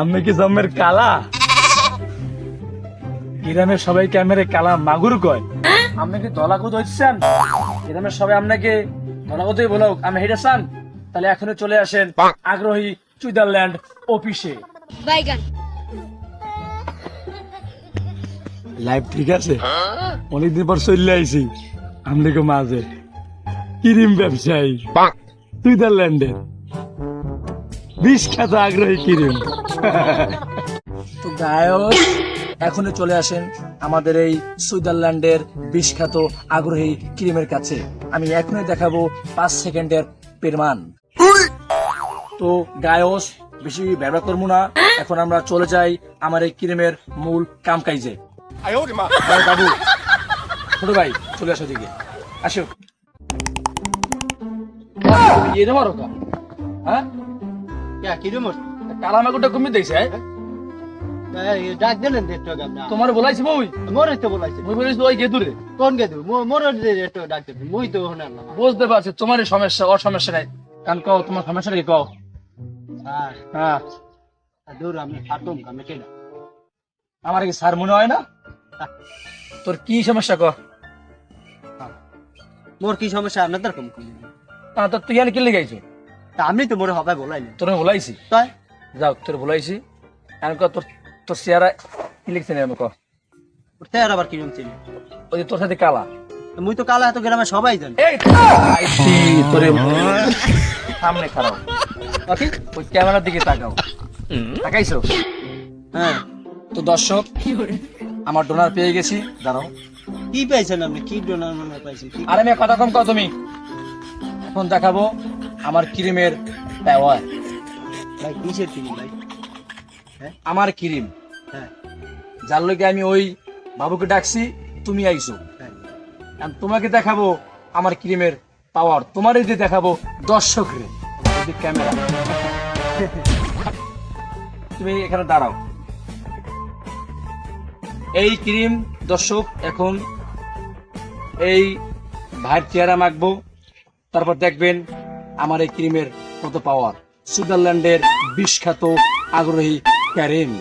আমি কি জন্মের কালা? গ্রামের সবাই ক্যামেরে কালা মাগুর কয়? আপনি কি দলাকুদ হচ্ছেন গ্রামের সবাই আপনাকে দলাকুদই বলো আমি হেঁটে চান। তাহলে এখনই চলে আসেন আগ্রহী সুইজারল্যান্ড অফিসে। বাইগান। লাইভ ঠিক আছে? অনেকদিন পর চলে আইছি আমলিকে মাঝে। ক্রিম ব্যবসায়ী। সুইজারল্যান্ডের। বিখ্যাত আগ্রহী কিরিম তো গায়ক এখনই চলে আসেন আমাদের এই সুইজারল্যান্ডের বিখ্যাত আগ্রহী ক্রিমের কাছে। আমি এখনই দেখাবো পাঁচ সেকেন্ডের পেরমান। তো গায়স বেশি ব্যবহার করব না। এখন আমরা চলে যাই আমার এই ক্রিমের মূল কাম কামকাইজে বাবু ছোট ভাই চলে আসো দিকে আসো। হ্যাঁ? কালা তোমার ওই বুঝতে পারছি তোমার সমস্যা ওর সমস্যা নাই। কান কও তোমার সমস্যা কি কও? হ্যাঁ। আমার কি স্যার মনে হয় না? তোর কি সমস্যা কর মোর কি সমস্যা? আপনার কম কম। হ্যাঁ, তো তুই আর কি লেগাইছো তা আমি তো মোর হবাই বলাইনি। তোর বলাইছি? তাই? যাও তোর বলাইছি। এখন তোর তোর চেহারা কি লিখছে না আমি ক উঠতে আর আবার কিরম চিনি ওই তোর সাথে কালা। মুই তো কালা এত গ্রামে সবাই জানে। এই আইছি তোরে সামনে খারাপ ওকে ওই ক্যামেরার দিকে তাকাও। তাকাইছো? হ্যাঁ। তো দর্শক আমার ডোনার পেয়ে গেছি। দাঁড়াও। কি পাইছেন আপনি? কি ডোনার মনে পাইছেন আর আমি কথা কম কও তুমি। এখন দেখাবো। আমার ক্রিমের পাওয়ার ভাই কিসের কিনি ভাই? আমার ক্রিম। হ্যাঁ। যার লগে আমি ওই বাবুকে ডাকছি তুমি আইছো। হ্যাঁ। আর তোমাকে দেখাবো আমার ক্রিমের পাওয়ার তোমারই যে দেখাবো দর্শক রে ক্যামেরা তুমি এখানে দাঁড়াও। এই ক্রিম দর্শক এখন এই ভাইয়ের চেহারা মাখবো। তারপর দেখবেন আমার এই ক্রিমের কত পাওয়ার সুইজারল্যান্ডের বিখ্যাত আগ্রহী ক্যারিম।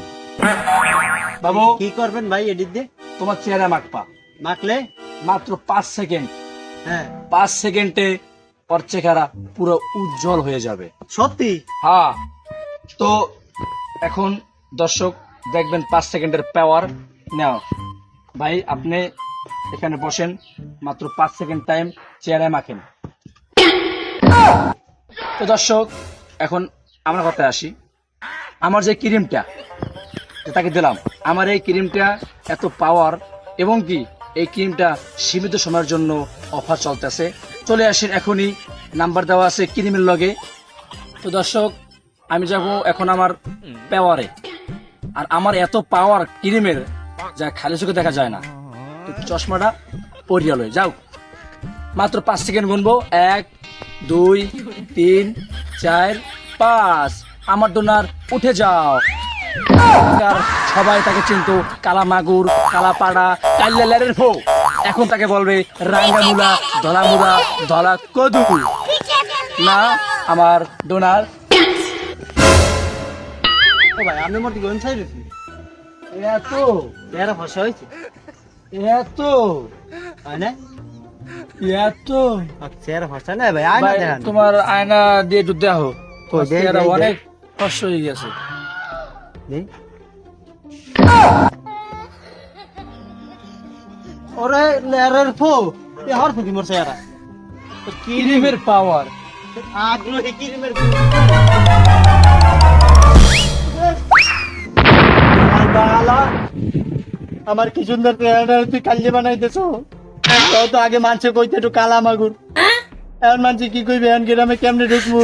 বাবু কি করবেন ভাই এডিট দিয়ে? তোমার চেহারা মাখপা মাখলে? মাত্র পাঁচ সেকেন্ড। হ্যাঁ। পাঁচ সেকেন্ডে ওর চেহারা পুরো উজ্জ্বল হয়ে যাবে। সত্যি? হ্যাঁ। তো এখন দর্শক দেখবেন পাঁচ সেকেন্ডের পাওয়ার নাও ভাই আপনি এখানে বসেন। মাত্র পাঁচ সেকেন্ড টাইম চেয়ারে মাখেন। তো দর্শক, এখন আমরা কথায় আসি। আমার যে ক্রিমটা তাকে দিলাম, আমার এই ক্রিমটা এত পাওয়ার এবং কি এই ক্রিমটা সীমিত সময়ের জন্য অফার চলতেছে। চলে আসেন এখনই নাম্বার দেওয়া আছে ক্রিমের লগে। তো দর্শক, আমি যাব এখন আমার পাওয়ারে আর আমার এত পাওয়ার ক্রিমের, যা খালি চোখে দেখা যায় না। চশমাটা পরিয়া লয় যাও। মাত্র পাঁচ সেকেন্ড গুনবো। এক দুই, তিন, চার, পাঁচ। আমার ডোনার, উঠে যাও। সবাই তাকে চিনতো কালা মাগুর কালা পাড়া কাল্লালের ফো এখন তাকে বলবে, রাঙ্গামুলা, ধলামুলা ধলা কদু না, আমার ডোনার। ও ভাই মোর দিকে অনসাই রয়েছি এত ফসা হয়েছে এত। হয় না? তোমার আয়না দিয়ে একটু দেখো। অনেক কষ্ট হয়ে গেছে। ওরে লেরের ফো। এ হর ফুকি মোর চেহারা ক্রিমের পাওয়ার। আগ্রহী কিরিমের আমার কি সুন্দর চেহারা তুই কাল্লি বানাইতেছো? তাও তো আগে মানুষে কইতে একটু কালা মাগুর এখন মানুষ কি কইবে এখন গ্রামে কেমনে ঢুকবো